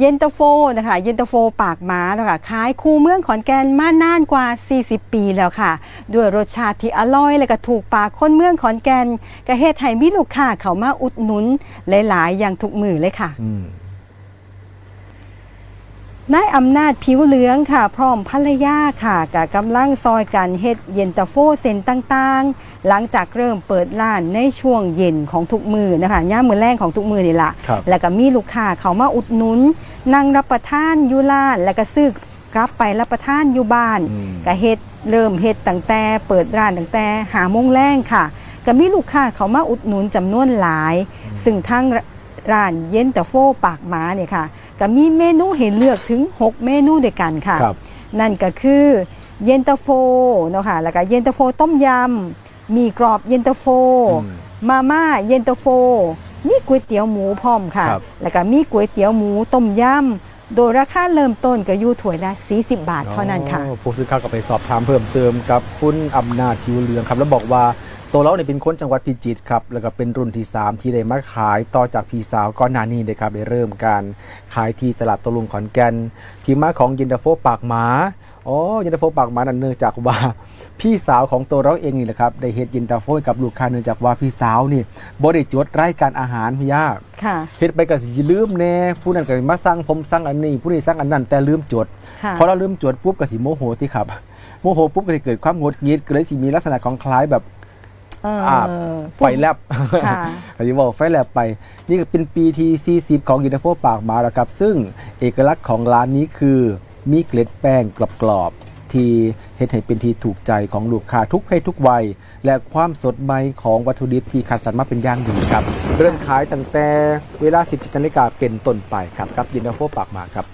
เย็นตาโฟนะคะเย็นตาโฟปากหมานะคะขายคู่เมืองขอนแก่นมานานกว่า 40 ปีแล้วค่ะ ด้วยรสชาติที่อร่อยและก็ถูกปากคนเมืองขอนแก่นก็เฮ็ดให้มีลูกค้าเขามาอุดหนุนหลายๆ อย่างทุกมือเลยค่ะอื นายอำนาจผิวเหลืองค่ะ พร้อมภรรยาค่ะกับกำลังซอยกันเฮ็ดเย็นตาโฟเส้นต่างๆ หลังจากเริ่มเปิดร้านในช่วงเย็นของทุกมือนะคะย่ามมือแรงของทุกมือนี่ละครับ แล้วก็มีลูกค้าเขามาอุดหนุนนั่งรับประทานอยู่ร้าน แล้วก็ซื้อกลับไปรับประทานอยู่บ้าน อืม ก็เฮ็ดเริ่มเฮ็ดตั้งแต่เปิดร้านตั้งแต่หาโมงแรงค่ะ ก็มีลูกค้าเขามาอุดหนุนจำนวนหลาย ซึ่งทางร้านเย็นตาโฟปากหมาเนี่ยค่ะ ก็มีเมนูให้เลือกถึง 6 เมนูด้วยกันค่ะ ครับ นั่นก็คือเย็นตาโฟเนาะค่ะแล้วก็เย็นตาโฟต้มยำมีกรอบเย็นตาโฟ อืมมาม่าเย็นตาโฟ มีก๋วยเตี๋ยวหมูพร้อมค่ะ ครับ แล้วก็มีก๋วยเตี๋ยวหมูต้มยำโดยราคาเริ่มต้นก็อยู่ถ้วยละ 40 บาทเท่านั้นค่ะ อ๋อผู้สื่อข่าวก็ไปสอบถามเพิ่มเติมกับคุณอำนาจผิวเหลืองครับ แล้วบอกว่า ตัวเราเนี่ยเป็นคนจังหวัดพิจิตรครับ แล้วก็เป็นรุ่นที่ 3 ที่ได้มาขายต่อจากพี่สาวก่อนหน้านี้เลยครับได้เริ่มการขายที่ตลาดตะลุงขอนแก่นที่มาของยินดาโฟปากหมาอ๋อยินดาโฟปากหมานั่นเนื่องจากว่าพี่สาวของตัวเราเองนี่แหละครับได้เฮ็ดยินดาโฟให้กับลูกค้าเนื่องจากว่าพี่สาวนี่บ่ได้จดรายการอาหารพี่ยากค่ะเฮ็ดไปก็สิลืมแน่ผู้นั้นก็มาสั่งผมสั่งอันนี้ ผู้นี้สั่งอันนั้นแต่ลืมจดค่ะพอเราลืมจดปุ๊บก็สิโมโหที่ครับโมโหปุ๊บก็จะเกิดความหงุดหงิดก็เลยสิมีลักษณะของคล้ายแบบเอ่ออาบ ไฟแลบค่ะก็จะบอกไฟแลบไป นี่ก็เป็นปีที่ 40 ของยูนิโฟปากหมาแล้วครับ ซึ่งเอกลักษณ์ของร้านนี้คือมีเกล็ดแป้งกรอบๆ ที่เฮ็ดให้เป็นที่ถูกใจของลูกค้าทุกเพศทุกวัย และความสดใหม่ของวัตถุดิบที่คัดสรรมาเป็นอย่างดีครับ เริ่มขายตั้งแต่เวลา 17นาฬิกาเป็นต้นไปครับกับยูนิโฟปากหมาครับ